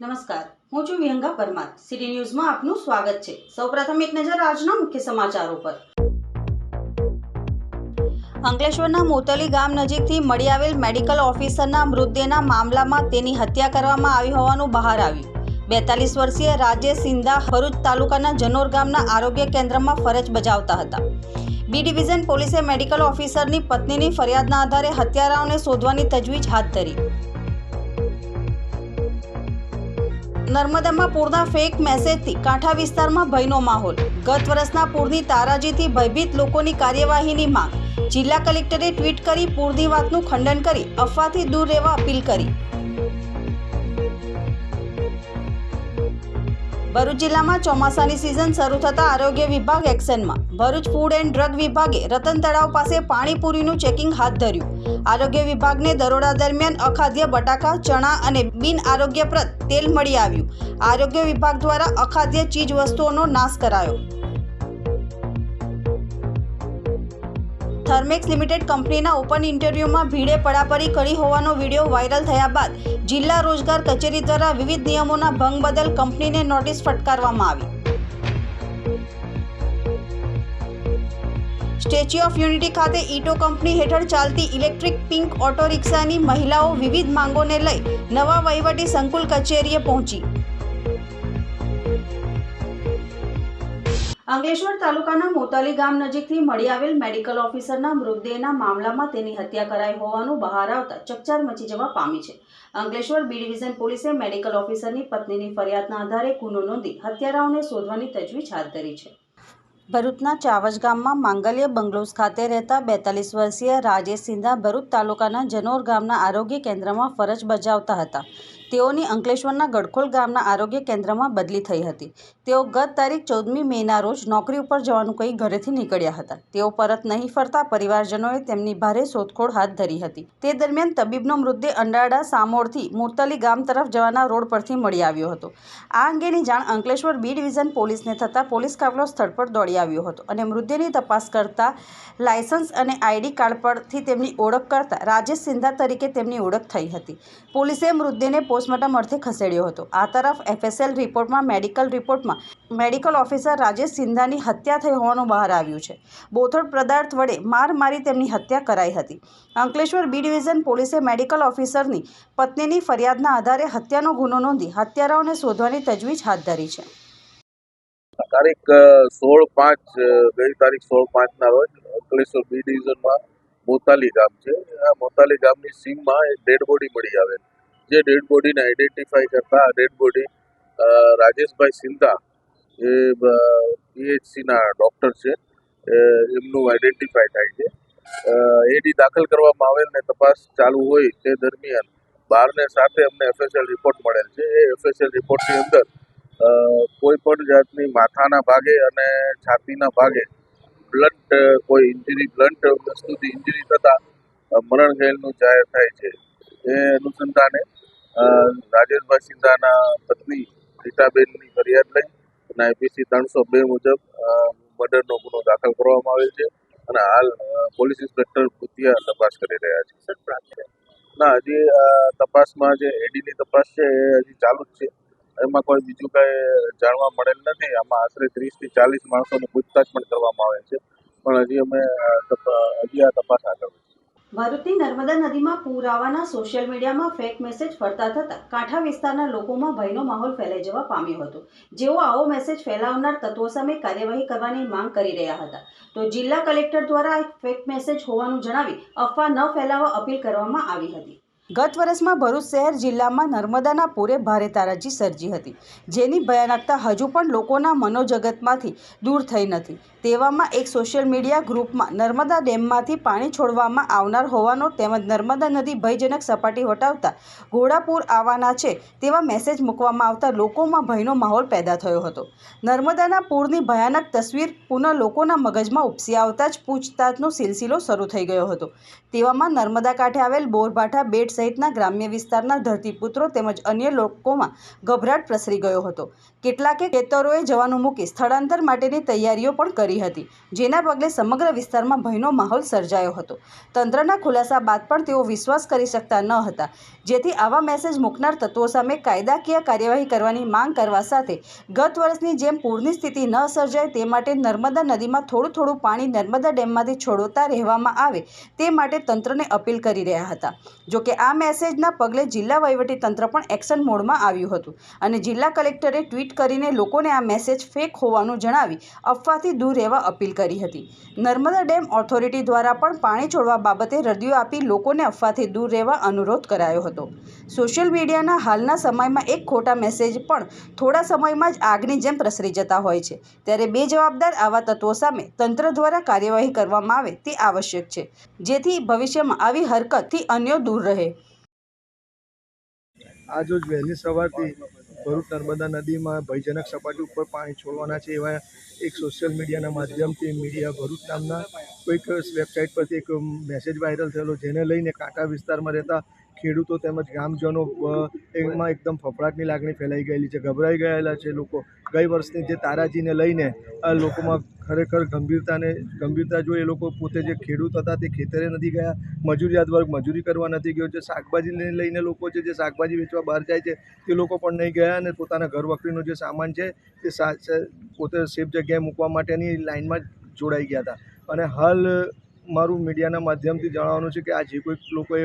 નમસ્કાર, હું છું વિહંગા પરમાર. સિટી ન્યૂઝમાં આપનું સ્વાગત છે. સૌપ્રથમ એક નજર આજના મુખ્ય સમાચારો પર. અંકલેશ્વરના મોતલી ગામ નજીકથી મળી આવેલ મેડિકલ ઓફિસરના મૃતદેહના મામલામાં તેની હત્યા કરવામાં આવી હોવાનું બહાર આવ્યું. બેતાલીસ વર્ષીય રાજેશ સિંધા ભરૂચ તાલુકાના જનોર ગામના આરોગ્ય કેન્દ્રમાં ફરજ બજાવતા હતા. બી ડિવિઝન પોલીસે મેડિકલ ઓફિસરની પત્નીની ફરિયાદના આધારે હત્યારાઓને શોધવાની તજવીજ હાથ ધરી. નર્મદામાં પૂરના ફેક મેસેજથી કાંઠા વિસ્તારમાં ભયનો માહોલ. ગત વર્ષના પૂરની તારાજીથી ભયભીત લોકોની કાર્યવાહીની માંગ. જિલ્લા કલેક્ટરે ટ્વીટ કરી પૂરની વાતનું ખંડન કરી અફવાથી દૂર રહેવા અપીલ કરી. ભરૂચ જિલ્લામાં ચોમાસાની સિઝન શરૂ થતાં આરોગ્ય વિભાગ એક્શનમાં ભરૂચ ફૂડ એન્ડ ડ્રગ વિભાગે રતન તળાવ પાસે પાણીપુરીનું ચેકિંગ હાથ ધર્યું. આરોગ્ય વિભાગને દરોડા દરમિયાન અખાદ્ય બટાકા, ચણા અને બિન આરોગ્યપ્રદ તેલ મળી આવ્યું. આરોગ્ય વિભાગ દ્વારા અખાદ્ય ચીજ વસ્તુઓનો નાશ કરાયો. થર્મેક્સ લિમિટેડ કંપનીના ઓપન ઇન્ટરવ્યુમાં ભીડે પડાપડી કરી હોવાનો વીડિયો વાયરલ થયા બાદ જિલ્લા રોજગાર કચેરી દ્વારા વિવિધ નિયમોના ભંગ બદલ કંપનીને નોટિસ ફટકારવામાં આવી. સ્ટેચ્યુ ઓફ યુનિટી ખાતે ઈટો કંપની હેઠળ ચાલતી ઇલેક્ટ્રિક પિંક ઓટો રિક્ષાની મહિલાઓ વિવિધ માંગોને લઈ નવા વહીવટી સંકુલ કચેરીએ પહોંચી. અંકલેશ્વર તાલુકાના મોતાલી ગામ નજીકથી મળી આવેલ મેડિકલ ઓફિસરના મૃતદેહના મામલામાં તેની હત્યા કરાઈ હોવાનું બહાર આવતા ચકચાર મચી જવા પામી છે. અંકલેશ્વર બી ડિવિઝન પોલીસે મેડિકલ ઓફિસરની પત્નીની ફરિયાદના આધારે ગુનો નોંધી હત્યારાઓને શોધવાની તજવીજ હાથ ધરી છે. ભરૂચના ચાવજ ગામમાં માંગલ્ય બંગલોઝ ખાતે રહેતા બેતાલીસ વર્ષીય રાજેશ સિંધા ભરૂચ તાલુકાના જનોર ગામના આરોગ્ય કેન્દ્રમાં ફરજ બજાવતા હતા. તેઓની અંકલેશ્વરના ગડખોલ ગામના આરોગ્ય કેન્દ્રમાં બદલી થઈ હતી. તેઓ ગત તારીખ ચૌદમી મેના રોજ નોકરી ઉપર જવાનું કહી ઘરેથી નીકળ્યા હતા. તેઓ પરત નહીં ફરતા પરિવારજનોએ તેમની ભારે શોધખોળ હાથ ધરી હતી. તે દરમિયાન તબીબનો મૃતદેહ અંડાડા સામોરથી મુરતલી ગામ તરફ જવાના રોડ પરથી મળી આવ્યો હતો. આ અંગેની જાણ અંકલેશ્વર બી ડિવિઝન પોલીસને થતાં પોલીસ કાફલો સ્થળ પર દોડી આવ્યો હતો અને મૃતદેહની તપાસ કરતા લાયસન્સ અને આઈડી કાર્ડ પરથી તેમની ઓળખ કરતા રાજેશ સિંધા તરીકે તેમની ઓળખ થઈ હતી. પોલીસે મૃતદેહને પોસ્ટમોર્ટમ અર્થે ખસેડ્યો હતો. આ તરફ એફએસએલ રિપોર્ટમાં, મેડિકલ રિપોર્ટમાં મેડિકલ ઓફિસર રાજેશ સિંધાની હત્યા થઈ હોવાનું બહાર આવ્યું છે. બોથડ પદાર્થ વડે માર મારી તેમની હત્યા કરાઈ હતી. અંકલેશ્વર બી ડિવિઝન પોલીસે મેડિકલ ઓફિસરની પત્નીની ફરિયાદના આધારે હત્યાનો ગુનો નોંધી હત્યારાઓને શોધવાની તજવીજ હાથ ધરી છે. તારીખ સોળ પાંચ બે તારીખ સોળ પાંચના રોજ અંકલેશ્વર બી ડિવિઝનમાં મોતાલી ગામ છે. આ મોતાલી ગામની સીમમાં એક ડેડ બોડી મળી આવેલ. જે ડેડ બોડીને આઈડેન્ટિફાઈ કરતા ડેડ બોડી રાજેશભાઈ સિંધા, એ પીએચસીના ડૉક્ટર છે. એમનું આઈડેન્ટિફાઈ થાય છે. એડી દાખલ કરવામાં આવેલ ને તપાસ ચાલુ હોય તે દરમિયાન બારને સાથે અમને એફએસએલ રિપોર્ટ મળેલ છે. એ એફએસએલ રિપોર્ટની અંદર કોઈ પણ જાતની માથાના ભાગે અને છાતીના ભાગે બ્લન્ટ કોઈ ઇન્જરી બ્લન્ટ વસ્તુથી ઇન્જરી થતાં મરણ ગયેલનું જાહેર થાય છે. એ અનુસંધાને અ, બાસિંદાના પત્ની રીટાબેનની ફરિયાદ લઈ અને આઈપીસી ત્રણસો બે મુજબ મર્ડરનો ગુનો દાખલ કરવામાં આવેલ છે અને હાલ પોલીસ ઇન્સ્પેક્ટર ભૂતિયા તપાસ કરી રહ્યા છે. ના હજી તપાસમાં જે એડીની તપાસ છે એ હજી ચાલુ જ છે. એમાં કોઈ બીજું કાંઈ જાણવા મળેલ નથી. આમાં આશરે ત્રીસથી ચાલીસ માણસોની પૂછતાછ પણ કરવામાં આવે છે. પણ હજી અમે હજી આ તપાસ આગળ ભરૂચની નર્મદા નદીમાં પૂર આવવાના સોશિયલ મીડિયામાં ફેક મેસેજ ફરતા થતાં કાંઠા વિસ્તારના લોકોમાં ભયનો માહોલ ફેલાઈ જવા પામ્યો હતો. જેઓ આવો મેસેજ ફેલાવનાર તત્વો સામે કાર્યવાહી કરવાની માંગ કરી રહ્યા હતા. તો જિલ્લા કલેક્ટર દ્વારા એક ફેક મેસેજ હોવાનું જણાવી અફવા ન ફેલાવવા અપીલ કરવામાં આવી હતી. ગત વર્ષમાં ભરૂચ શહેર જિલ્લામાં નર્મદાના પૂરે ભારે તારાજી સર્જી હતી. જેની ભયાનકતા હજુ પણ લોકોના મનોજગતમાંથી દૂર થઈ નથી. તેવામાં એક સોશિયલ મીડિયા ગ્રુપમાં નર્મદા ડેમમાંથી પાણી છોડવામાં આવનાર હોવાનો તેમજ નર્મદા નદી ભયજનક સપાટી વટાવતા ઘોડાપુર આવવાના છે તેવા મેસેજ મૂકવામાં આવતા લોકોમાં ભયનો માહોલ પેદા થયો હતો. નર્મદાના પૂરની ભયાનક તસવીર પુનઃ લોકોના મગજમાં ઉપસી આવતા જ પૂછતાછનો સિલસિલો શરૂ થઈ ગયો હતો. તેવામાં નર્મદા કાંઠે આવેલ બોરભાઠા બેટ સહિતના ગ્રામ્ય વિસ્તારના ધરતીપુત્રો તેમજ અન્ય લોકોમાં ગભરાટ પ્રસરી ગયો હતો. કેટલાકે ખેતરોએ જવાનું મૂકી સ્થળાંતર માટેની તૈયારીઓ પણ કરી કરી હતી, જેના પગલે સમગ્ર વિસ્તારમાં ભયનો માહોલ સર્જાયો હતો. તંત્રના ખુલાસા બાદ પણ તેઓ વિશ્વાસ કરી શકતા ન હતા. જેથી આવા મેસેજ મૂકનાર તત્વો સામે કાયદાકીય કાર્યવાહી કરવાની માંગ કરવા સાથે ગત વર્ષની જેમ પૂરની સ્થિતિ ન સર્જાય તે માટે નર્મદા નદીમાં થોડું થોડું પાણી નર્મદા ડેમમાંથી છોડતા રહેવામાં આવે તે માટે તંત્રને અપીલ કરી રહ્યા હતા. જોકે આ મેસેજના પગલે જિલ્લા તંત્ર પણ એક્શન મોડમાં આવ્યું હતું અને જિલ્લા કલેક્ટરે ટ્વીટ કરીને લોકોને આ મેસેજ ફેક હોવાનું જણાવી અફવાથી દૂર રહેવા અપીલ કરી હતી. નર્મદા ડેમ ઓથોરિટી દ્વારા પણ પાણી છોડવા બાબતે રદિયો આપી લોકોને અફવાથી દૂર રહેવા અનુરોધ કરાયો હતો. સોશિયલ મીડિયાના હાલના સમયમાં એક ખોટા મેસેજ પણ થોડા સમયમાં જ આગની જેમ પ્રસરી જતા હોય છે. ત્યારે બે જવાબદાર આવા તત્વો સામે તંત્ર દ્વારા કાર્યવાહી કરવામાં આવે તે આવશ્યક છે, જેથી ભવિષ્યમાં આવી હરકતથી અન્યો દૂર રહે. આજ રોજ વહેલી સવારથી ભરૂચ નર્મદા નદીમાં ભયજનક સપાટી ઉપર પાણી છોડવાના છે એવા એક સોશિયલ મીડિયાના માધ્યમથી મીડિયા ભરૂચ નામના કોઈક વેબસાઇટ પરથી એક મેસેજ વાયરલ થયેલો જેને લઈને કાંઠા વિસ્તારમાં રહેતા ખેડૂતો તેમજ ગ્રામજનો એમાં એકદમ ફફડાટની લાગણી ફેલાઈ ગયેલી છે, ગભરાઈ ગયેલા છે લોકો. ગઈ વર્ષની જે તારાજીને લઈને આ લોકોમાં ખરેખર ગંભીરતાને, ગંભીરતા જો એ લોકો પોતે જે ખેડૂત હતા તે ખેતરે નથી ગયા મજૂરિયાત વર્ગ મજૂરી કરવા નથી ગયો જે શાકભાજીને લઈને લોકો છે જે શાકભાજી વેચવા બહાર જાય છે, તે લોકો પણ નહીં ગયા અને પોતાના ઘર વખરીનો જે સામાન છે તે પોતે સેફ જગ્યાએ મૂકવા માટેની લાઇનમાં જોડાઈ ગયા હતા. અને હાલ મારું મીડિયાના માધ્યમથી જણાવવાનું છે કે આ જે કોઈ લોકોએ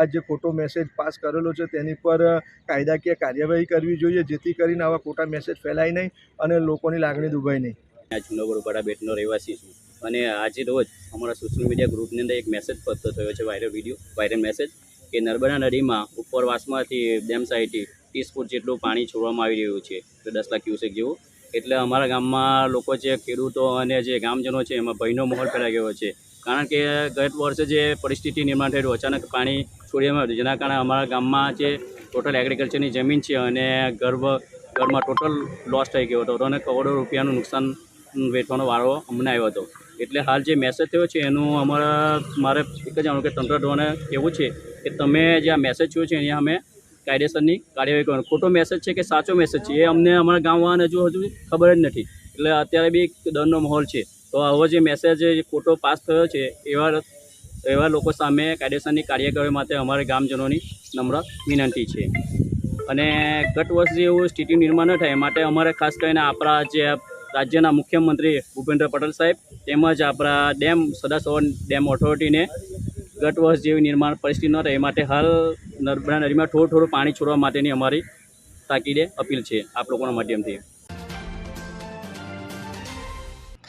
આ જે ખોટો મેસેજ પાસ કરેલો છે તેની પર કાયદાકીય કાર્યવાહી કરવી જોઈએ જેથી કરીને આવા ખોટા મેસેજ ફેલાય નહીં અને લોકોની લાગણી દુભાય નહીં. આ જુનાગઢ ઉપાડા બેટનો રહેવાસી છું અને આજે રોજ અમારા સોશિયલ મીડિયા ગ્રુપની અંદર એક મેસેજ પત્તો થયો છે વાયરલ વીડિયો વાયરલ મેસેજ કે નર્મદા નદીમાં ઉપરવાસમાંથી ડેમ સાઈડથી ત્રીસ ફૂટ જેટલું પાણી છોડવામાં આવી રહ્યું છે તો દસ લાખ ક્યુસેક જેવું. એટલે અમારા ગામમાં લોકો જે ખેડૂતો અને જે ગામજનો છે એમાં ભયનો માહોલ ફેલાઈ ગયો છે. કારણ કે ગત વર્ષે જે પરિસ્થિતિ નિર્માણ થયેલું, અચાનક પાણી છોડવામાં આવ્યું, જેના કારણે અમારા ગામમાં જે ટોટલ એગ્રીકલ્ચરની જમીન છે અને ગર્ભ, ઘરમાં ટોટલ લોસ થઈ ગયો હતો. અને કરોડો રૂપિયાનું નુકસાન વેઠવાનો વારો અમને આવ્યો હતો. એટલે હાલ જે મેસેજ થયો છે એનું અમારા, મારે એક જ જાણવું કે તંત્ર દ્વારા એવું છે કે તમે જે આ મેસેજ થયો છે એની અમે કાયદેસરની કાર્યવાહી કરવાનો ખોટો મેસેજ છે કે સાચો મેસેજ છે એ અમને અમારા ગામવાળાને હજુ હજુ ખબર જ નથી. એટલે અત્યારે બી એક ડરનો માહોલ છે. તો આવો જે મેસેજ ખોટો પાસ થયો છે, એવા એવા લોકો સામે કાયદેસરની કાર્યવાહી માટે અમારા ગામજનોની નમ્ર વિનંતી છે. અને ગત વર્ષ જેવું સ્થિતિ નિર્માણ ન થાય માટે અમારે ખાસ કરીને આપણા જે રાજ્યના મુખ્યમંત્રી ભૂપેન્દ્ર પટેલ સાહેબ, તેમજ આપણા ડેમ સદાસવર ડેમ ઓથોરિટીને ગત વર્ષ જેવી નિર્માણ પરિસ્થિતિ ન રહે માટે હાલ નર્મદા નદીમાં થોડું થોડું પાણી છોડવા માટેની અમારી તાકીદે અપીલ છે આપ લોકોના માધ્યમથી.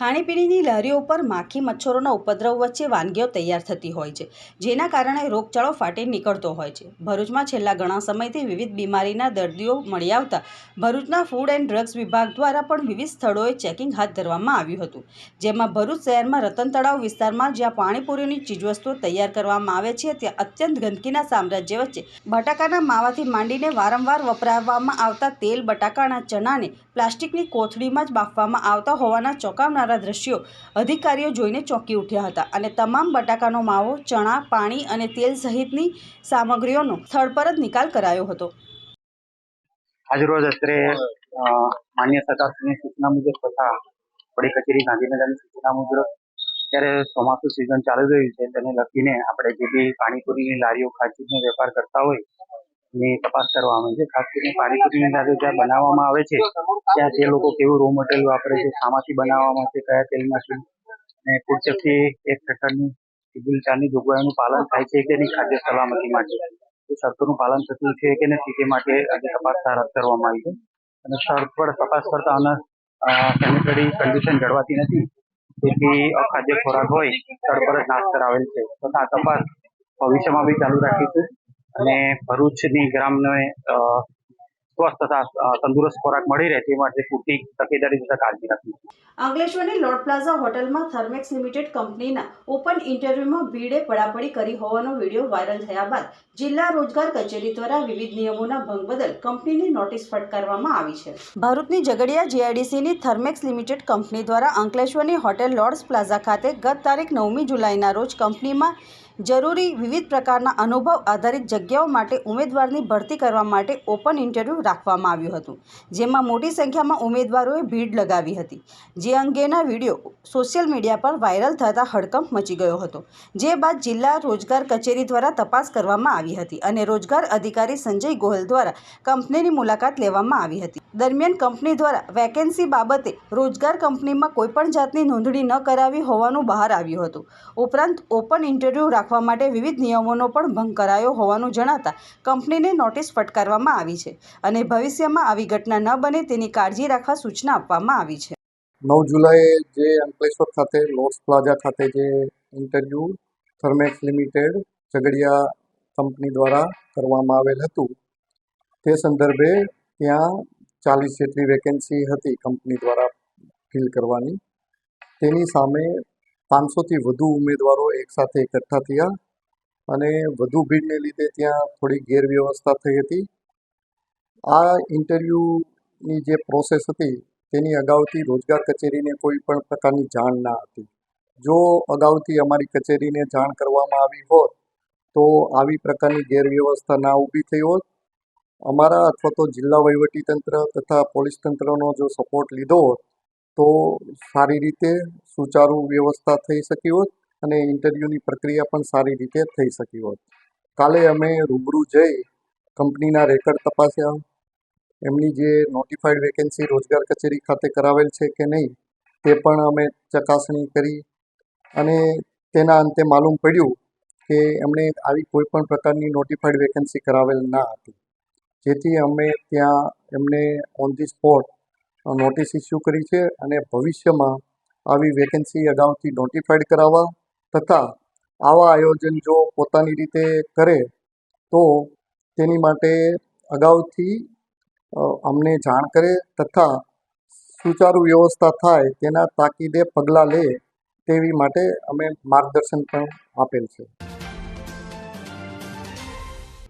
ખાણીપીણીની લારીઓ ઉપર માખી મચ્છરોના ઉપદ્રવ વચ્ચે વાનગીઓ તૈયાર થતી હોય છે, જેના કારણે રોગચાળો ફાટી નીકળતો હોય છે. ભરૂચમાં છેલ્લા ઘણા સમયથી વિવિધ બીમારીના દર્દીઓ મળી આવતા ભરૂચના ફૂડ એન્ડ ડ્રગ્સ વિભાગ દ્વારા પણ વિવિધ સ્થળોએ ચેકિંગ હાથ ધરવામાં આવ્યું હતું. જેમાં ભરૂચ શહેરમાં રતન તળાવ વિસ્તારમાં જ્યાં પાણીપુરીની ચીજવસ્તુઓ તૈયાર કરવામાં આવે છે, ત્યાં અત્યંત ગંદકીના સામ્રાજ્ય વચ્ચે બટાકાના માવાથી માંડીને વારંવાર વપરાવવામાં આવતા તેલ, બટાકાના ચણાને પ્લાસ્ટિકની કોથળીમાં જ બાફવામાં આવતા હોવાના ચોંકાવનારા દ્રશ્યો અધિકારીઓ જોઈને ચોંકી ઉઠ્યા હતા અને તમામ બટાકાનો માવો, ચણા, પાણી અને તેલ સહિતની સામગ્રીઓનો સ્થળ પર જ નિકાલ કરાયો હતો. આજરોજ અત્રે માન્ય સરકારની સૂચના મુજબ તથા વડી કચેરી ગાંધીનગરની સૂચના મુજબ અત્યારે ચોમાસું સિઝન ચાલી રહ્યું છે. તેને લખીને આપણે જે બી પાણીપુરીની લારીઓ, ખાંચીનો વેપાર કરતા હોય એની તપાસ કરવામાં આવે છે. ખાસ કરીને પાણીપુરીની સાથે જ્યાં બનાવવામાં આવે છે, ત્યાં તે લોકો કેવું રો મટીરિયલ વાપરે છે, શામાંથી બનાવવામાં છે, કયા તેલમાંથી અને ફૂડ એક પ્રકારની સિવિલ ચારની જોગવાઈઓનું પાલન થાય છે કે નહીં, ખાદ્ય સલામતી માટે. એ શરતોનું પાલન થતું છે કે નથી તે માટે આજે તપાસ હાથ ધરવામાં આવી છે. અને સ્થળ પર તપાસ કરતા અને સેનિટરી કન્ડિશન જળવાતી નથી. તેથી અખાદ્ય ખોરાક હોય સ્થળ પર જ નાશ કરાવેલ છે. તથા તપાસ ભવિષ્યમાં બી ચાલુ રાખીશું. અને ભરૂચની ગ્રામને સ્વસ્થ તથા તંદુરસ્ત ખોરાક મળી રહે તે માટે પૂરતી તકેદારી તથા કાળજી રાખીશું અંકલેશ્વરની લોર્ડ પ્લાઝા હોટલમાં થર્મેક્સ લિમિટેડ કંપનીના ઓપન ઇન્ટરવ્યુમાં ભીડે પડાપડી કરી હોવાનો વીડિયો વાયરલ થયા બાદ જિલ્લા રોજગાર કચેરી દ્વારા વિવિધ નિયમોના ભંગ બદલ કંપનીની નોટિસ ફટકારવામાં આવી છે. ભરૂચની ઝઘડિયા જીઆઈડીસીની થર્મેક્સ લિમિટેડ કંપની દ્વારા અંકલેશ્વરની હોટેલ લોર્ડ્સ પ્લાઝા ખાતે ગત તારીખ નવમી જુલાઈના રોજ કંપનીમાં જરૂરી વિવિધ પ્રકારના અનુભવ આધારિત જગ્યાઓ માટે ઉમેદવારની ભરતી કરવા માટે ઓપન ઇન્ટરવ્યૂ રાખવામાં આવ્યું હતું, જેમાં મોટી સંખ્યામાં ઉમેદવારોએ ભીડ લગાવી હતી. જે અંગેના વીડિયો સોશિયલ મીડિયા પર વાયરલ થતાં હડકંપ મચી ગયો હતો, જે બાદ જિલ્લા રોજગાર કચેરી દ્વારા તપાસ કરવામાં આવી હતી અને રોજગાર અધિકારી સંજય ગોહિલ દ્વારા કંપનીની મુલાકાત લેવામાં આવી હતી. દરમિયાન કંપની દ્વારા વેકેન્સી બાબતે રોજગાર કંપનીમાં કોઈપણ જાતની નોંધણી ન કરાવી હોવાનું બહાર આવ્યું હતું. ઉપરાંત ઓપન ઇન્ટરવ્યૂ રાખવા માટે વિવિધ નિયમોનો પણ ભંગ કરાયો હોવાનું જણાતા કંપનીને નોટિસ ફટકારવામાં આવી છે અને ભવિષ્યમાં આવી ઘટના ન બને તેની કાળજી રાખવા સૂચના આપવામાં આવી છે. નવ જુલાઈએ જે અંકલેશ્વર ખાતે લોસ પ્લાઝા ખાતે જે interview Thermax limited Jhagadia company દ્વારા કરવામાં આવેલ હતું, તે સંદર્ભે ત્યાં ચાલીસ જેટલી વેકેન્સી હતી કંપની દ્વારા ફિલ કરવાની. તેની સામે પાંચસોથી વધુ ઉમેદવારો એકસાથે એકઠા થયા અને વધુ ભીડને લીધે ત્યાં થોડી ગેરવ્યવસ્થા થઈ હતી. આ ઇન્ટરવ્યૂની જે પ્રોસેસ હતી તેની અગાઉથી રોજગાર કચેરીને કોઈ પણ પ્રકારની જાણ ના હતી. જો અગાઉથી અમારી કચેરીને જાણ કરવામાં આવી હોત, તો આવી પ્રકારની ગેરવ્યવસ્થા ના ઊભી થઈ હોત. અમારા અથવા તો જિલ્લા વહીવટીતંત્ર તથા પોલીસ તંત્રનો જો સપોર્ટ લીધો હોત તો સારી રીતે સુચારુ વ્યવસ્થા થઈ શકી હોત અને ઇન્ટરવ્યૂની પ્રક્રિયા પણ સારી રીતે થઈ શકી હોત. કાલે અમે રૂબરૂ જઈ કંપનીના રેકર્ડ તપાસ્યા. એમની જે નોટિફાઈડ વેકેન્સી રોજગાર કચેરી ખાતે કરાવેલ છે કે નહીં, તે પણ અમે ચકાસણી કરી અને તેના અંતે માલુમ પડ્યું કે એમણે આવી કોઈ પણ પ્રકારની નોટિફાઈડ વેકેન્સી કરાવેલ ના હતી. જેથી અમે ત્યાં એમને on the spot notice issue કરી છે અને ભવિષ્યમાં આવી વેકેન્સી અગાઉથી નોટિફાઈડ કરાવવા તથા આવા આયોજન જો પોતાની રીતે કરે, તો તેની માટે અગાઉથી અમને જાણ કરે તથા સુચારુ વ્યવસ્થા થાય તેના તાકીદે પગલાં લે તેવી માટે અમે માર્ગદર્શન પણ આપેલ છે.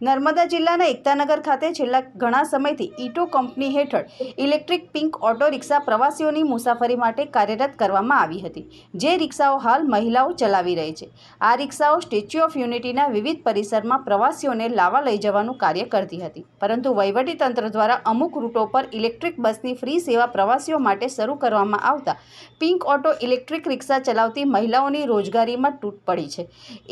નર્મદા જિલ્લાના એકતાનગર ખાતે છેલ્લા ઘણા સમયથી ઈટો કંપની હેઠળ ઇલેક્ટ્રિક પિંક ઓટો રિક્ષા પ્રવાસીઓની મુસાફરી માટે કાર્યરત કરવામાં આવી હતી, જે રિક્ષાઓ હાલ મહિલાઓ ચલાવી રહી છે. આ રિક્ષાઓ સ્ટેચ્યુ ઓફ યુનિટીના વિવિધ પરિસરમાં પ્રવાસીઓને લાવા લઈ જવાનું કાર્ય કરતી હતી. પરંતુ વહીવટીતંત્ર દ્વારા અમુક રૂટો પર ઇલેક્ટ્રિક બસની ફ્રી સેવા પ્રવાસીઓ માટે શરૂ કરવામાં આવતા પિંક ઓટો ઇલેક્ટ્રિક રિક્ષા ચલાવતી મહિલાઓની રોજગારીમાં તૂટ પડી છે.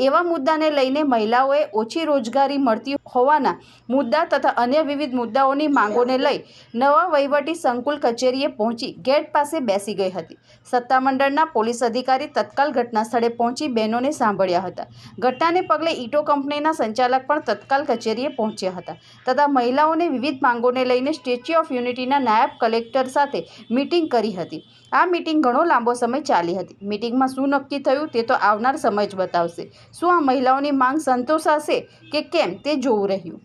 એવા મુદ્દાને લઈને મહિલાઓએ ઓછી રોજગારી મળતી હોવાના મુદ્દા તથા અન્ય વિવિધ મુદ્દાઓની માંગોને લઈ નવા વહીવટી સંકુલ કચેરીએ પહોંચી ગેટ પાસે બેસી ગઈ હતી. સત્તામંડળના પોલીસ અધિકારી તત્કાલ ઘટના સ્થળે પહોંચી બહેનોને સાંભળ્યા હતા. ઘટનાને પગલે ઈટો કંપનીના સંચાલક પણ તત્કાલ કચેરીએ પહોંચ્યા હતા તથા મહિલાઓને વિવિધ માંગોને લઈને સ્ટેચ્યુ ઓફ યુનિટીના નાયબ કલેક્ટર સાથે મીટિંગ કરી હતી. આ મીટિંગ ઘણો લાંબો સમય ચાલી હતી. મીટિંગમાં શું નક્કી થયું તે તો આવનાર સમય જ બતાવશે. શું આ મહિલાઓની માંગ સંતોષાશે કે કેમ તે જોવું રહ્યું.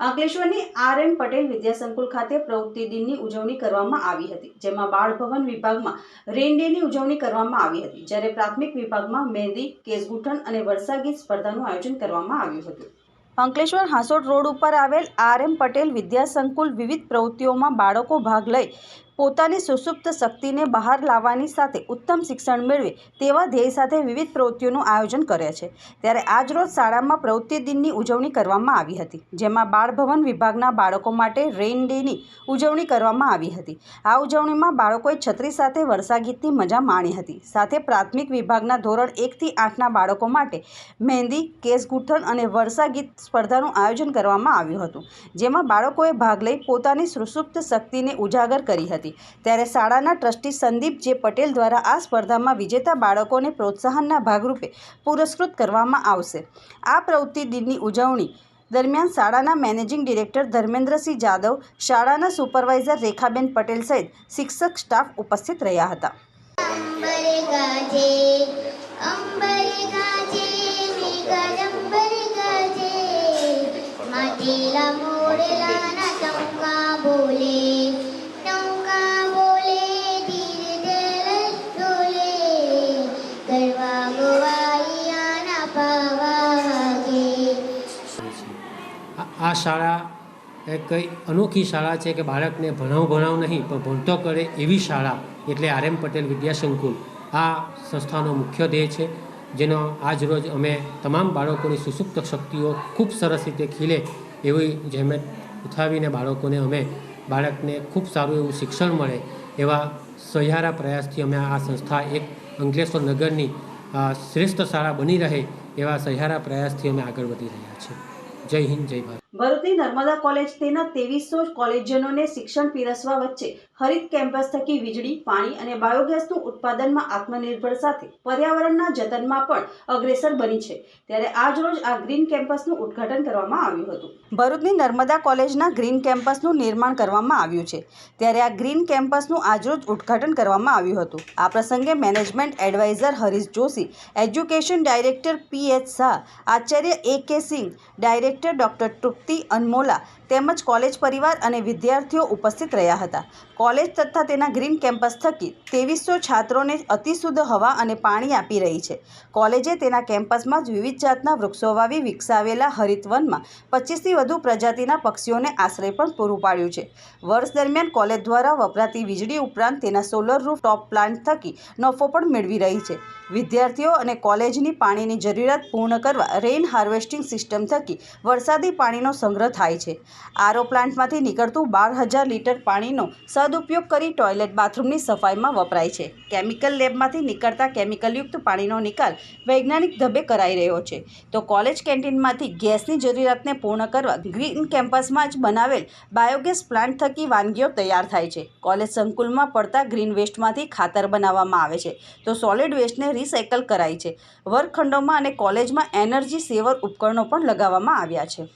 અંકલેશ્વરની આર એમ પટેલ વિદ્યાસંકુલ ખાતે પ્રવૃત્તિ દિનની ઉજવણી કરવામાં આવી હતી, જેમાં બાળ વિભાગમાં રેન ડેની ઉજવણી કરવામાં આવી હતી, જ્યારે પ્રાથમિક વિભાગમાં મહેંદી કેસગુઠન અને વરસાગીત સ્પર્ધાનું આયોજન કરવામાં આવ્યું હતું. અંકલેશ્વર હાંસોટ રોડ ઉપર આવેલ આર એમ પટેલ વિદ્યાસંકુલ વિવિધ પ્રવૃત્તિઓમાં બાળકો ભાગ લઈ પોતાની સુસુપ્ત શક્તિને બહાર લાવવાની સાથે ઉત્તમ શિક્ષણ મેળવે તેવા ધ્યેય સાથે વિવિધ પ્રવૃત્તિઓનું આયોજન કરે છે. ત્યારે આજરોજ શાળામાં પ્રવૃત્તિ દિનની ઉજવણી કરવામાં આવી હતી, જેમાં બાળભવન વિભાગના બાળકો માટે રેઇન ડેની ઉજવણી કરવામાં આવી હતી. આ ઉજવણીમાં બાળકોએ છત્રી સાથે વર્ષાગીતની મજા માણી હતી. સાથે પ્રાથમિક વિભાગના ધોરણ એકથી આઠના બાળકો માટે મહેંદી કેસ ગૂંથણ અને વર્ષાગીત સ્પર્ધાનું આયોજન કરવામાં આવ્યું હતું, જેમાં બાળકોએ ભાગ લઈ પોતાની સુસુપ્ત શક્તિને ઉજાગર કરી હતી. ત્યારે શાળાના ટ્રસ્ટી સંદીપ જે પટેલ દ્વારા આ સ્પર્ધામાં વિજેતા બાળકોને પ્રોત્સાહનના ભાગરૂપે પુરસ્કૃત કરવામાં આવશે. આ પ્રવૃત્તિ દિનની ઉજવણી દરમિયાન શાળાના મેનેજિંગ ડિરેક્ટર ધર્મેન્દ્રસિંહ જાદવ, શાળાના સુપરવાઇઝર રેખાબેન પટેલ સહિત શિક્ષક સ્ટાફ ઉપસ્થિત રહ્યા હતા. મોડેલા ના શાળા એ કઈ અનોખી શાળા છે કે બાળકને ભણાવ ભણાવ નહીં, પણ ભણતો કરે એવી શાળા એટલે આર એમ પટેલ વિદ્યાસંકુલ આ સંસ્થાનો મુખ્ય ધ્યેય છે, જેનો આજ રોજ અમે તમામ બાળકોની સુસુપ્ત શક્તિઓ ખૂબ સરસ રીતે ખીલે એવી જહેમત ઉઠાવીને બાળકોને અમે બાળકને ખૂબ સારું એવું શિક્ષણ મળે એવા સહિયારા પ્રયાસથી અમે આ સંસ્થા એક અંકલેશ્વર નગરની શ્રેષ્ઠ શાળા બની રહે એવા સહિયારા પ્રયાસથી અમે આગળ વધી રહ્યા છીએ. જય હિન્દ, જય ભારત. ભરૂચની નર્મદા કોલેજ તેના ત્રેવીસો કોલેજનોને શિક્ષણ પીરસવા વચ્ચે હરિત કેમ્પસ થકી વીજળી, પાણી અને બાયોગેસનું ઉત્પાદનમાં આત્મનિર્ભર સાથે પર્યાવરણના જતનમાં પણ અગ્રેસર બની છે. ત્યારે આજ રોજ આ ગ્રીન કેમ્પસનું ઉદ્ઘાટન કરવામાં આવ્યું હતું. ભરૂચની નર્મદા કોલેજના ગ્રીન કેમ્પસનું નિર્માણ કરવામાં આવ્યું છે. ત્યારે આ ગ્રીન કેમ્પસનું આજરોજ ઉદ્ઘાટન કરવામાં આવ્યું હતું. આ પ્રસંગે management advisor Harish Joshi, education director P H Shah, Acharya A કે સિંહ, ડાયરેક્ટર ડૉક્ટર તૃપ્તિ અનમોલા તેમજ કોલેજ પરિવાર અને વિદ્યાર્થીઓ ઉપસ્થિત રહ્યા હતા. કોલેજ તથા તેના ગ્રીન કેમ્પસ થકી ત્રેવીસો છાત્રોને અતિશુદ્ધ હવા અને પાણી આપી રહી છે. કોલેજે તેના કેમ્પસમાં જ વિવિધ જાતના વૃક્ષો વાવી વિકસાવેલા હરિતવનમાં પચીસથી વધુ પ્રજાતિના પક્ષીઓને આશ્રય પણ પૂરું પાડ્યું છે. વર્ષ દરમિયાન કોલેજ દ્વારા વપરાતી વીજળી ઉપરાંત તેના સોલર રૂફ ટોપ પ્લાન્ટ થકી નફો પણ મેળવી રહી છે. વિદ્યાર્થીઓ અને કોલેજની પાણીની જરૂરિયાત પૂર્ણ કરવા રેઇન હાર્વેસ્ટિંગ સિસ્ટમ થકી વરસાદી પાણીનો સંગ્રહ થાય છે. આરો પ્લાન્ટમાંથી નીકળતું બાર હજાર લીટર પાણીનો સદુપયોગ કરી ટોયલેટ બાથરૂમની સફાઈમાં વપરાય છે. કેમિકલ લેબમાંથી નીકળતા કેમિકલયુક્ત પાણીનો નિકાલ વૈજ્ઞાનિક ધબે કરાઈ રહ્યો છે. તો કોલેજ કેન્ટીનમાંથી ગેસની જરૂરિયાતને પૂર્ણ કરવા ગ્રીન કેમ્પસમાં જ બનાવેલ બાયોગેસ પ્લાન્ટ થકી વાનગીઓ તૈયાર થાય છે. કોલેજ સંકુલમાં પડતા ગ્રીન વેસ્ટમાંથી ખાતર બનાવવામાં આવે છે. તો સોલિડ વેસ્ટને રિસાયકલ કરાય છે. વર્ગખંડોમાં અને કોલેજમાં એનર્જી સેવર ઉપકરણો પણ લગાવવામાં આવ્યા છે.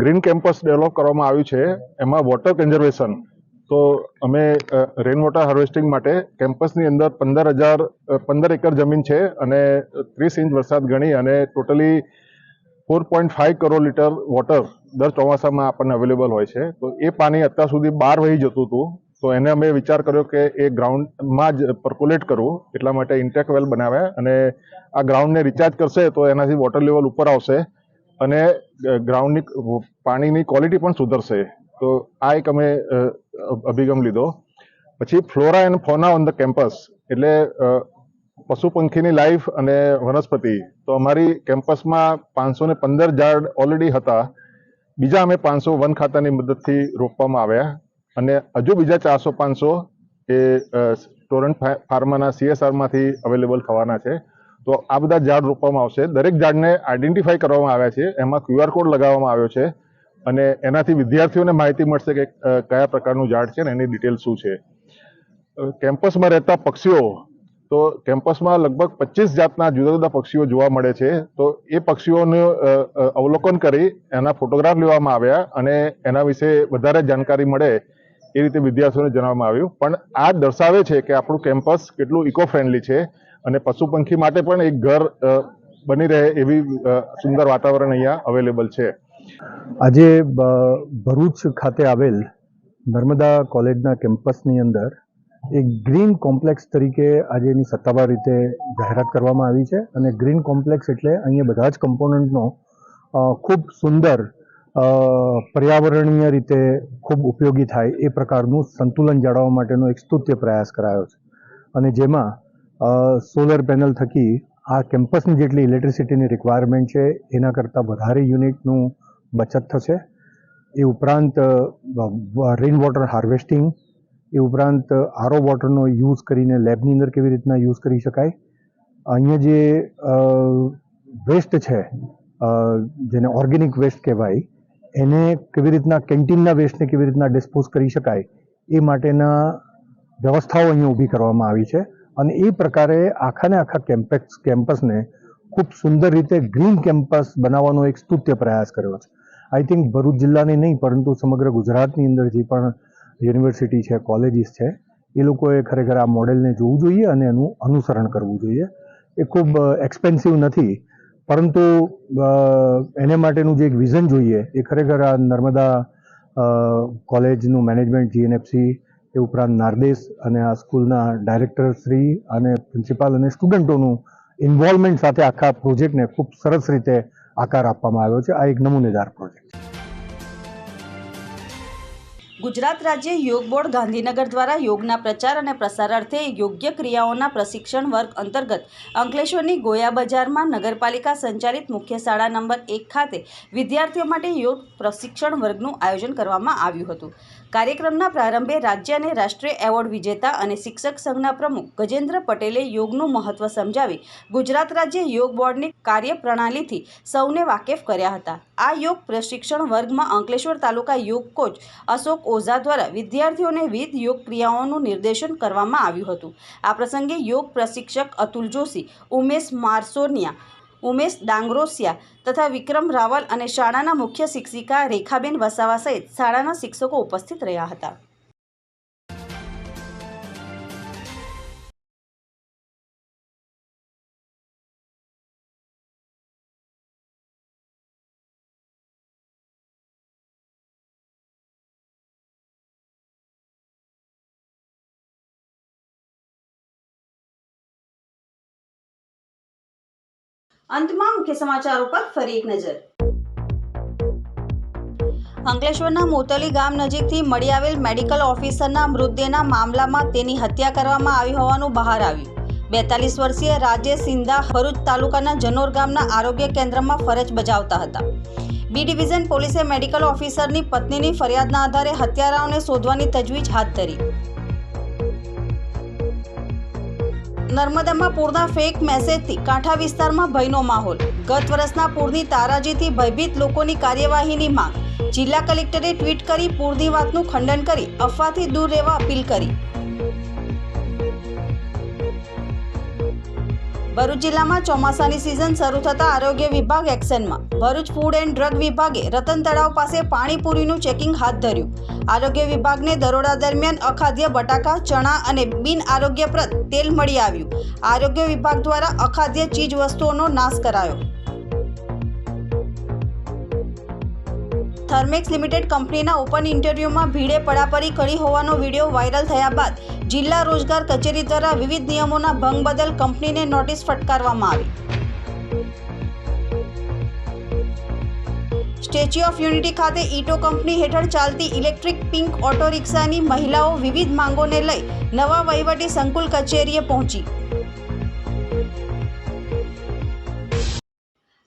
ગ્રીન કેમ્પસ ડેવલપ કરવામાં આવ્યું છે. એમાં વોટર કન્ઝર્વેશન. તો અમે રેન વોટર હાર્વેસ્ટિંગ માટે કેમ્પસની અંદર પંદર હજાર પંદર એકર જમીન છે અને ત્રીસ ઇંચ વરસાદ ગણી અને totally four point five crore litre water દર ચોમાસામાં આપણને અવેલેબલ હોય છે. તો એ પાણી અત્યાર સુધી બહાર વહી જતું હતું. તો એને અમે વિચાર કર્યો કે એ ગ્રાઉન્ડમાં જ પર્કોલેટ કરવું. એટલા માટે ઇન્ટેક વેલ બનાવ્યા અને આ ગ્રાઉન્ડને રિચાર્જ કરશે તો એનાથી વોટર લેવલ ઉપર આવશે. અને ગ્રાઉન્ડની પાણીની ક્વોલિટી પણ સુધરશે. તો આ એક અમે અભિગમ લીધો. પછી flora and fauna on the campus એટલે પશુ પંખીની લાઈફ અને વનસ્પતિ. તો અમારી કેમ્પસમાં પાંચસો ને પંદર ઝાડ ઓલરેડી હતા. બીજા અમે પાંચસો વન ખાતાની મદદથી રોપવામાં આવ્યા. અને હજુ બીજા ચારસો પાંચસો એ ટોરન્ટ ફાર્માના સીએસઆરમાંથી અવેલેબલ થવાના છે. તો આ બધા ઝાડ રોપવામાં આવશે. દરેક ઝાડને આઈડેન્ટિફાઈ કરવામાં આવ્યા છે. એમાં ક્યુઆર કોડ લગાવવામાં આવ્યો છે. અને એનાથી વિદ્યાર્થીઓને માહિતી મળશે કે કયા પ્રકારનું ઝાડ છે ને એની ડિટેલ શું છે. કેમ્પસમાં રહેતા પક્ષીઓ, તો કેમ્પસમાં લગભગ પચીસ જાતના જુદા જુદા પક્ષીઓ જોવા મળે છે. તો એ પક્ષીઓનું અવલોકન કરી એના ફોટોગ્રાફ લેવામાં આવ્યા અને એના વિશે વધારે જાણકારી મળે એ રીતે વિદ્યાર્થીઓને જણાવવામાં આવ્યું. પણ આ દર્શાવે છે કે આપણું કેમ્પસ કેટલું ઇકો ફ્રેન્ડલી છે અને પશુ પંખી માટે પણ એક ઘર બની રહે એવી સુંદર વાતાવરણ અહીંયા અવેલેબલ છે. આજે ભરૂચ ખાતે આવેલ નર્મદા કોલેજના કેમ્પસની અંદર એક ગ્રીન કોમ્પ્લેક્સ તરીકે આજે એની સત્તાવાર રીતે જાહેરાત કરવામાં આવી છે. અને ગ્રીન કોમ્પ્લેક્સ એટલે અહીંયા બધા જ કમ્પોનન્ટનો ખૂબ સુંદર પર્યાવરણીય રીતે ખૂબ ઉપયોગી થાય એ પ્રકારનું સંતુલન જાળવવા માટેનો એક સ્તુત્ય પ્રયાસ કરાયો છે. અને જેમાં સોલર પેનલ થકી આ કેમ્પસની જેટલી ઇલેક્ટ્રિસિટીની રિક્વાયરમેન્ટ છે, એના કરતાં વધારે યુનિટનું બચત થશે. એ ઉપરાંત રેઇન વોટર હાર્વેસ્ટિંગ એ ઉપરાંત, આરો વોટરનો યુઝ કરીને લેબની અંદર કેવી રીતના યુઝ કરી શકાય. અહીંયા જે વેસ્ટ છે જેને ઓર્ગેનિક વેસ્ટ કહેવાય એને કેવી રીતના કેન્ટીનના વેસ્ટને કેવી રીતના ડિસ્પોઝ કરી શકાય એ માટેના વ્યવસ્થાઓ અહીંયા ઊભી કરવામાં આવી છે. અને એ પ્રકારે આખાને આખા કેમ્પેક્સ, કેમ્પસને ખૂબ સુંદર રીતે ગ્રીન કેમ્પસ બનાવવાનો એક સ્તુત્ય પ્રયાસ કર્યો છે. આઈ થિંક ભરૂચ જિલ્લાની નહીં, પરંતુ સમગ્ર ગુજરાતની અંદર જે પણ યુનિવર્સિટી છે, કોલેજીસ છે, એ લોકોએ ખરેખર આ મોડેલને જોવું જોઈએ અને એનું અનુસરણ કરવું જોઈએ. એ ખૂબ એક્સપેન્સિવ નથી પરંતુ એને માટેનું જે એક વિઝન જોઈએ, એ ખરેખર આ નર્મદા કોલેજનું મેનેજમેન્ટ જીએનએફસી એ ઉપરાંત નાર્દેશ અને આ સ્કૂલના ડાયરેક્ટર શ્રી અને પ્રિન્સિપાલ અને સ્ટુડન્ટોનું ઇન્વોલ્વમેન્ટ સાથે આખા પ્રોજેક્ટને ખૂબ સરસ રીતે આકાર આપવામાં આવ્યો છે. આ એક નમૂનેદાર પ્રોજેક્ટ ગુજરાત રાજ્ય યોગ બોર્ડ ગાંધીનગર દ્વારા યોગના પ્રચાર અને પ્રસાર અર્થે યોગ્ય ક્રિયાઓના પ્રશિક્ષણ વર્ગ અંતર્ગત અંકલેશ્વરની ગોયા બજારમાં નગરપાલિકા સંચાલિત મુખ્ય શાળા નંબર એક ખાતે વિદ્યાર્થીઓ માટે યોગ પ્રશિક્ષણ વર્ગનું આયોજન કરવામાં આવ્યું હતું. કાર્યક્રમના પ્રારંભે રાજ્ય અને રાષ્ટ્રીય એવોર્ડ વિજેતા અને શિક્ષક સંઘના પ્રમુખ ગજેન્દ્ર પટેલે યોગનું મહત્વ સમજાવી ગુજરાત રાજ્ય યોગ બોર્ડની કાર્યપ્રણાલીથી સૌને વાકેફ કર્યા હતા. આ યોગ પ્રશિક્ષણ વર્ગમાં અંકલેશ્વર તાલુકા યોગ કોચ અશોક ઓઝા દ્વારા વિદ્યાર્થીઓને વિવિધ યોગ ક્રિયાઓનું નિર્દેશન કરવામાં આવ્યું હતું. આ પ્રસંગે યોગ પ્રશિક્ષક અતુલ જોશી, ઉમેશ મારસોનિયા ઉમેશ ડાંગરોસિયા તથા વિક્રમ રાવલ અને શાળાના મુખ્ય શિક્ષિકા રેખાબેન વસાવા સહિત શાળાના શિક્ષકો ઉપસ્થિત રહ્યા હતા. અંતમાં મુખ્ય સમાચારો પર ફરી એક નજર. અંકલેશ્વરના મોતલી ગામ નજીકથી મળી આવેલ મેડિકલ ઓફિસરના મૃતદેહના મામલામાં તેની હત્યા કરવામાં આવી હોવાનું બહાર આવ્યું. બેતાલીસ વર્ષીય રાજેશ સિંધા ભરૂચ તાલુકાના જનોર ગામના આરોગ્ય કેન્દ્રમાં ફરજ બજાવતા હતા. બી ડિવિઝન પોલીસે મેડિકલ ઓફિસરની પત્નીની ફરિયાદના આધારે હત્યારાઓને શોધવાની તજવીજ હાથ ધરી. નર્મદામાં પૂરના ફેક મેસેજથી કાંઠા વિસ્તારમાં ભયનો માહોલ. ગત વર્ષના પૂરની તારાજીથી ભયભીત લોકોની કાર્યવાહીની માંગ. જિલ્લા કલેક્ટરે ટ્વીટ કરી પૂરની વાતનું ખંડન કરી અફવાથી દૂર રહેવા અપીલ કરી. ભરૂચ જિલ્લામાં ચોમાસાની સિઝન શરૂ થતાં આરોગ્ય વિભાગ એક્શનમાં. ભરૂચ ફૂડ એન્ડ ડ્રગ વિભાગે રતન તળાવ પાસે પાણીપુરીનું ચેકિંગ હાથ ધર્યું. આરોગ્ય વિભાગને દરોડા દરમિયાન અખાદ્ય બટાકા, ચણા અને બિન આરોગ્યપ્રદ તેલ મળી આવ્યું. આરોગ્ય વિભાગ દ્વારા અખાદ્ય ચીજ વસ્તુઓનો નાશ કરાયો. થર્મેક્સ લિમિટેડ કંપનીના ઓપન ઇન્ટરવ્યૂમાં ભીડે પડાપડી કરી હોવાનો વીડિયો વાયરલ થયા બાદ જિલ્લા રોજગાર કચેરી દ્વારા વિવિધ નિયમોના ભંગ બદલ કંપનીને નોટિસ ફટકારવામાં આવી. સ્ટેચ્યુ ઓફ યુનિટી ખાતે ઈટો કંપની હેઠળ ચાલતી ઇલેક્ટ્રિક પિંક ઓટો રિક્ષાની મહિલાઓ વિવિધ માંગોને લઈ નવા વહીવટી સંકુલ કચેરીએ પહોંચી.